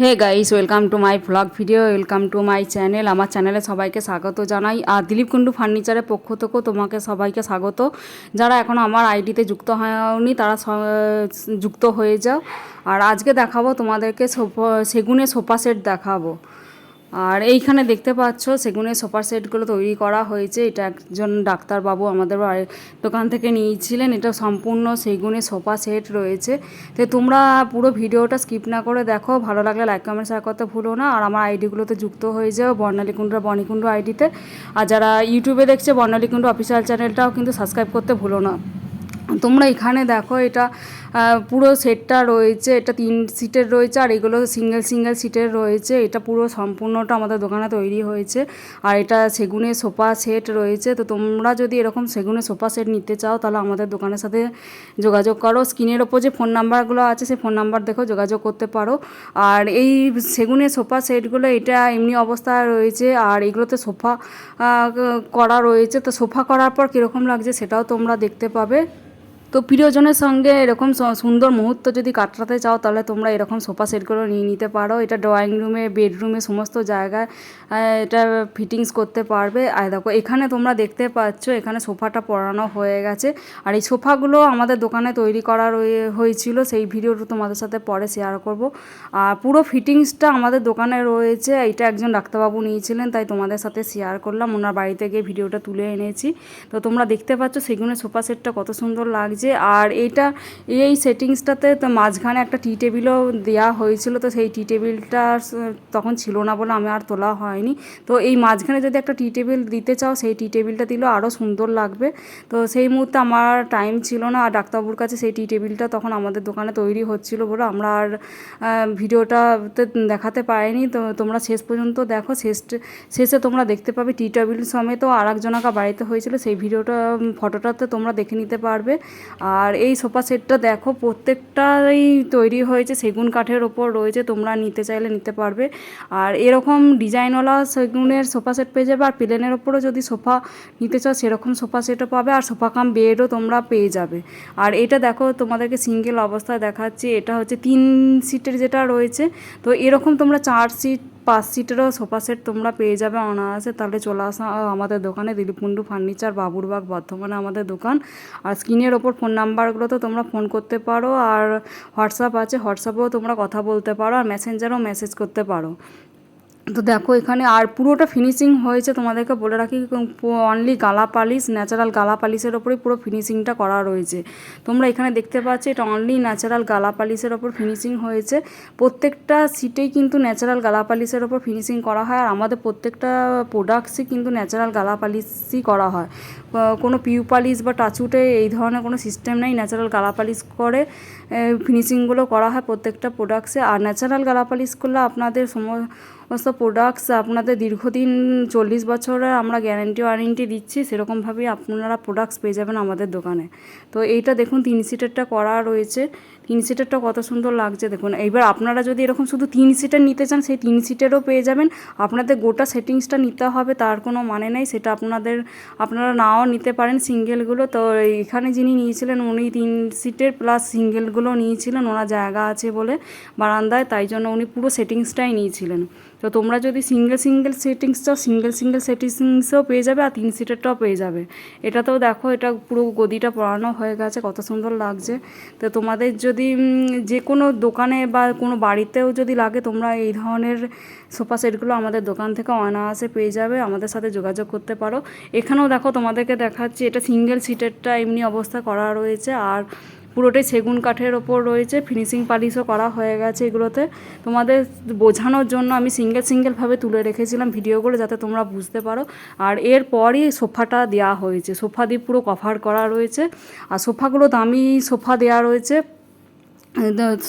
Hey guys welcome to my vlog video welcome to my channel আমার চ্যানেলে সবাইকে স্বাগত জানাই। আর দিলীপ কুণ্ডু ফার্নিচারের পক্ষ থেকেও তোমাকে সবাইকে স্বাগত। যারা এখনও আমার আইডিতে যুক্ত হয়নি, তারা যুক্ত হয়ে যাও। আর আজকে দেখাবো তোমাদেরকে সোফা- সেগুনে সোফা সেট দেখাবো। আর এইখানে দেখতে পাচ্ছ, সেগুনের সোফা সেটগুলো তৈরি করা হয়েছে। এটা একজন ডাক্তারবাবু আমাদের দোকান থেকে নিয়েছিলেন। এটা সম্পূর্ণ সেগুনের সোফা সেট রয়েছে। তো তোমরা পুরো ভিডিওটা স্কিপ না করে দেখো। ভালো লাগলে লাইক কমেন্ট শেয়ার করতে ভুলো না। আর আমার আইডিগুলোতে যুক্ত হয়ে যাও বর্ণালীকুণ্ড বর্ণিকুণ্ড আইডিতে। আর যারা ইউটিউবে দেখছে বর্ণালীকুণ্ড অফিসিয়াল চ্যানেলটাও কিন্তু সাবস্ক্রাইব করতে ভুলো না। তোমরা এখানে দেখো, এটা পুরো সেটটা রয়েছে, এটা তিন সিটের রয়েছে, আর এগুলো সিঙ্গেল সিঙ্গেল সিটের রয়েছে। এটা পুরো সম্পূর্ণটা আমাদের দোকানে তৈরি হয়েছে। আর এটা সেগুনের সোফা সেট রয়েছে। তো তোমরা যদি এরকম সেগুনের সোফা সেট নিতে চাও, তাহলে আমাদের দোকানের সাথে যোগাযোগ করো। স্ক্রিনের ওপর যে ফোন নাম্বারগুলো আছে, সেই ফোন নাম্বার দেখো, যোগাযোগ করতে পারো। আর এই সেগুনের সোফা সেটগুলো, এটা এমনি অবস্থায় রয়েছে। আর এগুলোতে সোফা করা রয়েছে। তো সোফা করার পর কীরকম লাগছে, সেটাও তোমরা দেখতে পাবে। তো প্রিয়জনের সঙ্গে এরকম সুন্দর মুহূর্ত যদি কাটাতে চাও, তাহলে তোমরা এরকম সোফা সেটগুলো নিয়ে নিতে পারো। এটা ড্রয়িং রুমে বেডরুমে সমস্ত জায়গায় এটা ফিটিংস করতে পারবে। আর দেখো, এখানে তোমরা দেখতে পাচ্ছ, এখানে সোফাটা পরানো হয়ে গেছে। আর এই সোফাগুলো আমাদের দোকানে তৈরি করা হয়েছিল। সেই ভিডিওটা তোমাদের সাথে পরে শেয়ার করব। আর পুরো ফিটিংসটা আমাদের দোকানে রয়েছে। এটা একজন ডাক্তারবাবু নিয়েছিলেন, তাই তোমাদের সাথে শেয়ার করলাম। ওনার বাড়িতে গিয়ে ভিডিওটা তুলে এনেছি। তো তোমরা দেখতে পাচ্ছ, সেগুনের সোফা সেটটা কত সুন্দর লাগছে। আর এইটা এই সেটিংসটাতে তো মাঝখানে একটা টি টেবিলও দেওয়া হয়েছিল, তো সেই টি টেবিলটা তখন ছিল না বলে আমি আর তোলা হয়নি। তো এই মাঝখানে যদি একটা টি টেবিল দিতে চাও, সেই টি টেবিলটা দিলেও আরও সুন্দর লাগবে। তো সেই মুহূর্তে আমার টাইম ছিল না, আর ডাক্তারবাবুর কাছে সেই টি টেবিলটা তখন আমাদের দোকানে তৈরি হচ্ছিল বলে আমরা আর ভিডিওটাতে দেখাতে পারিনি। তো তোমরা শেষ পর্যন্ত দেখো, শেষ, শেষে তোমরা দেখতে পাবে টি টেবিল সমেত আর একজনাকা বাড়িতে হয়েছিল, সেই ভিডিওটা ফটোটাতে তোমরা দেখে নিতে পারবে। আর এই সোফা সেটটা দেখো প্রত্যেকটাই তৈরি হয়েছে, সেগুন কাঠের ওপর রয়েছে, তোমরা নিতে চাইলে নিতে পারবে। আর এরকম ডিজাইনওয়ালা সেগুনের সোফা সেট পেয়ে যাবে, আর প্লেনের ওপরও যদি সোফা নিতে চাও, সেরকম সোফা সেটও পাবে, আর সোফা কাম বেডও তোমরা পেয়ে যাবে। আর এটা দেখো, তোমাদেরকে সিঙ্গেল অবস্থায় দেখাচ্ছি, এটা হচ্ছে তিন সিটের যেটা রয়েছে, তো এরকম তোমরা চার সিট পাঁচ সিটেরও সোফা সেট তোমরা পেয়ে যাবে অনায়াসে। তাহলে চলে আসা আমাদের দোকানে দিলীপ কুণ্ডু ফার্নিচার, বাবুরবাগ, বর্ধমানে আমাদের দোকান। আর স্ক্রিনের ওপর ফোন নাম্বারগুলো তো তোমরা ফোন করতে পারো। আর হোয়াটসঅ্যাপ আছে, হোয়াটসঅ্যাপেও তোমরা কথা বলতে পারো। আর মেসেঞ্জারও মেসেজ করতে পারো। তো দেখো এখানে আর পুরোটা ফিনিশিং হয়েছে, তোমাদেরকে বলে রাখি অনলি গালা পালিশ ন্যাচারাল গালা পালিশের ওপরেই পুরো ফিনিশিংটা করা রয়েছে। তোমরা এখানে দেখতে পাচ্ছ, এটা অনলি ন্যাচারাল গালা পালিশের ওপর ফিনিশিং হয়েছে। প্রত্যেকটা সিটেই কিন্তু ন্যাচারাল গালা পালিশের ওপর ফিনিশিং করা হয়, আর আমাদের প্রত্যেকটা প্রোডাক্টসই কিন্তু ন্যাচারাল গালা পালিশই করা হয়। কোনো পিউ পালিশ বা টাচুটে এই ধরনের কোনো সিস্টেম নেই ন্যাচারাল গালা পালিশ করে ফিনিশিংগুলো করা হয় প্রত্যেকটা প্রোডাক্টসে আর ন্যাচারাল গালা পালিশ করলে আপনাদের সমস্ত প্রোডাক্টস আপনাদের দীর্ঘদিন চল্লিশ বছরের আমরা গ্যারেন্টি ওয়ারেন্টি দিচ্ছি, সেরকমভাবেই আপনারা প্রোডাক্টস পেয়ে যাবেন আমাদের দোকানে। তো এইটা দেখুন, তিন সিটেরটা করা রয়েছে। তিন সিটেরটা কত সুন্দর লাগছে দেখুন। এইবার আপনারা যদি এরকম শুধু তিন সিটের নিতে চান, সেই তিন সিটেরও পেয়ে যাবেন। আপনাদের গোটা সেটিংসটা নিতে হবে, তার কোনো মানে নেই। সেটা আপনাদের, আপনারা নাও নিতে পারেন সিঙ্গেলগুলো তো এখানে যিনি নিয়েছিলেন, উনি তিন সিটের প্লাস সিঙ্গেলগুলো নিয়েছিলেন। ওনার জায়গা আছে বলে বারান্দায়, তাই জন্য উনি পুরো সেটিংসটাই নিয়েছিলেন। তো তোমরা যদি সিঙ্গেল সিঙ্গেল সেটিংস চাও সিঙ্গেল সিঙ্গেল সেটিংসও পেয়ে যাবে আর তিন সিটেরটাও পেয়ে যাবে। এটাতেও দেখো, এটা পুরো গদিটা পরানো হয়ে গেছে, কত সুন্দর লাগছে। তো তোমাদের যদি উম, যে কোনো দোকানে বা কোনো বাড়িতেও যদি লাগে তোমরা এই ধরনের সোফা সেটগুলো আমাদের দোকান থেকে অনায়াসে পেয়ে যাবে। আমাদের সাথে যোগাযোগ করতে পারো। এখানেও দেখো তোমাদেরকে দেখাচ্ছি এটা সিঙ্গেল সিটেরটা এমনি অবস্থা করা রয়েছে। আর পুরোটাই সেগুন কাঠের ওপর রয়েছে। ফিনিশিং পালিশও করা হয়ে গেছে এগুলোতে। তোমাদের বোঝানোর জন্য আমি সিঙ্গেল সিঙ্গেলভাবে তুলে রেখেছিলাম ভিডিওগুলো যাতে তোমরা বুঝতে পারো। আর এরপরই সোফাটা দেওয়া হয়েছে। সোফা দিয়ে পুরো কভার করা রয়েছে। আর সোফাগুলো দামি সোফা দেওয়া রয়েছে।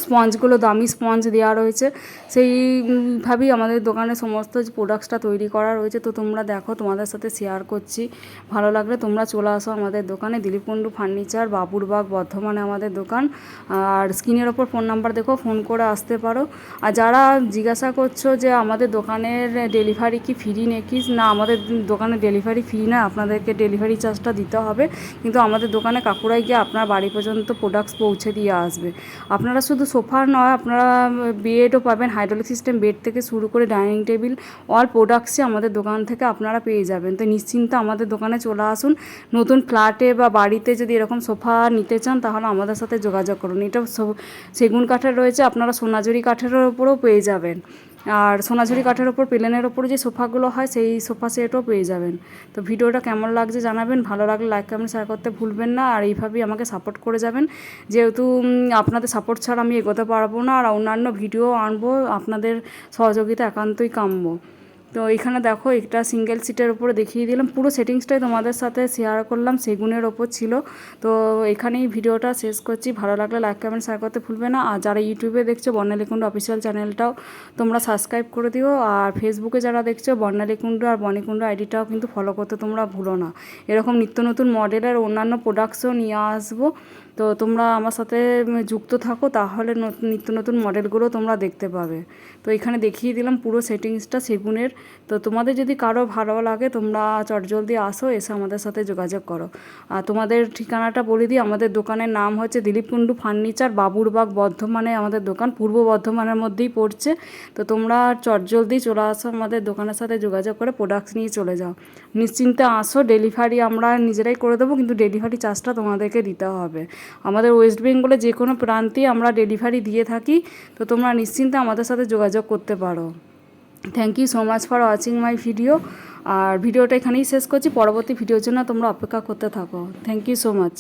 স্পঞ্জগুলো, দামি স্পঞ্জ দেওয়া রয়েছে। সেইভাবেই আমাদের দোকানে সমস্ত প্রোডাক্টসটা তৈরি করা রয়েছে। তো তোমরা দেখো, তোমাদের সাথে শেয়ার করছি। ভালো লাগলে তোমরা চলে আসো আমাদের দোকানে। দিলীপ কুণ্ডু ফার্নিচার বাবুরবাগ বর্ধমানে আমাদের দোকান। আর স্ক্রিনের ওপর ফোন নাম্বার দেখো ফোন করে আসতে পারো। আর যারা জিজ্ঞাসা করছ যে আমাদের দোকানের ডেলিভারি কি ফ্রি নাকি? না, আমাদের দোকানে ডেলিভারি ফ্রি না, আপনাদেরকে ডেলিভারি চার্জটা দিতে হবে। কিন্তু আমাদের দোকানে কাকুরাই গিয়ে আপনার বাড়ি পর্যন্ত প্রোডাক্টস পৌঁছে দিয়ে আসবে। আপনারা শুধু সোফার নয়, আপনারা বেডও পাবেন হাইড্রোলিক সিস্টেম বেড থেকে শুরু করে ডাইনিং টেবিল অল প্রোডাক্টসই আমাদের দোকান থেকে আপনারা পেয়ে যাবেন। তো নিশ্চিন্ত আমাদের দোকানে চলে আসুন। নতুন ফ্ল্যাটে বা বাড়িতে যদি এরকম সোফা নিতে চান, তাহলে আমাদের সাথে যোগাযোগ করুন। এটা সেগুন কাঠের রয়েছে, আপনারা সোনাঝুরি কাঠের ওপরেও পেয়ে যাবেন। আর সোনাঝুরি কাঠের ওপর, প্লেনের ওপর যে সোফাগুলো হয়, সেই সোফা সেটও পেয়ে যাবেন। তো ভিডিওটা কেমন লাগছে জানাবেন। ভালো লাগলে লাইক কমেন্ট শেয়ার করতে ভুলবেন না। আর এইভাবেই আমাকে সাপোর্ট করে যাবেন। যেহেতু আপনাদের সাপোর্ট ছাড়া আমি এগোতে পারব না। আর অন্যান্য ভিডিও আনব। আপনাদের সহযোগিতা একান্তই কাম্য। তো এখানে দেখো একটা সিঙ্গেল সিটের উপরে দেখিয়ে দিলাম। পুরো সেটিংসটাই তোমাদের সাথে শেয়ার করলাম, সেগুনের ওপর ছিল। তো এখানেই ভিডিওটা শেষ করছি। ভালো লাগলে লাইক কমেন্ট শেয়ার করতে ভুলবে না। আর যারা ইউটিউবে দেখছ, বর্ণালীকুণ্ড অফিসিয়াল চ্যানেলটাও তোমরা সাবস্ক্রাইব করে দিও। আর ফেসবুকে যারা দেখছ, বর্ণালীকুণ্ড আর বনিকুণ্ড আইডিটাও কিন্তু ফলো করতে তোমরা ভুলো না। এরকম নিত্য নতুন মডেলের অন্যান্য প্রোডাক্টসও নিয়ে আসব। তো তোমরা আমার সাথে যুক্ত থাকো, তাহলে নত- নিত্য নতুন মডেলগুলো তোমরা দেখতে পাবে। তো এখানে দেখিয়ে দিলাম পুরো সেটিংসটা, সেগুনের। তো তোমাদের যদি কারও ভালো লাগে, তোমরা চটজলদি আসো, এসে আমাদের সাথে যোগাযোগ করো। আর তোমাদের ঠিকানাটা বলে দিই, আমাদের দোকানের নাম হচ্ছে দিলীপ কুণ্ডু ফার্নিচার, বাবুরবাগ বর্ধমানে আমাদের দোকান, পূর্ব বর্ধমানের মধ্যেই পড়ছে। তো তোমরা চটজলদি চলে আসো আমাদের দোকানের সাথে যোগাযোগ করে প্রোডাক্টস নিয়ে চলে যাও। নিশ্চিন্তে আসো ডেলিভারি আমরা নিজেরাই করে দেবো, কিন্তু ডেলিভারি চার্জটা তোমাদেরকে দিতে হবে। আমাদের ওয়েস্ট বেঙ্গলে যে কোনো প্রান্তে আমরা ডেলিভারি দিয়ে থাকি, তো তোমরা নিশ্চিন্তে আমাদের সাথে যোগাযোগ করতে পারো। Thank you so much for watching my video আর ভিডিওটা এখানেই শেষ করছি। পরবর্তী ভিডিওর জন্য তোমরা অপেক্ষা করতে থাকো। Thank you so much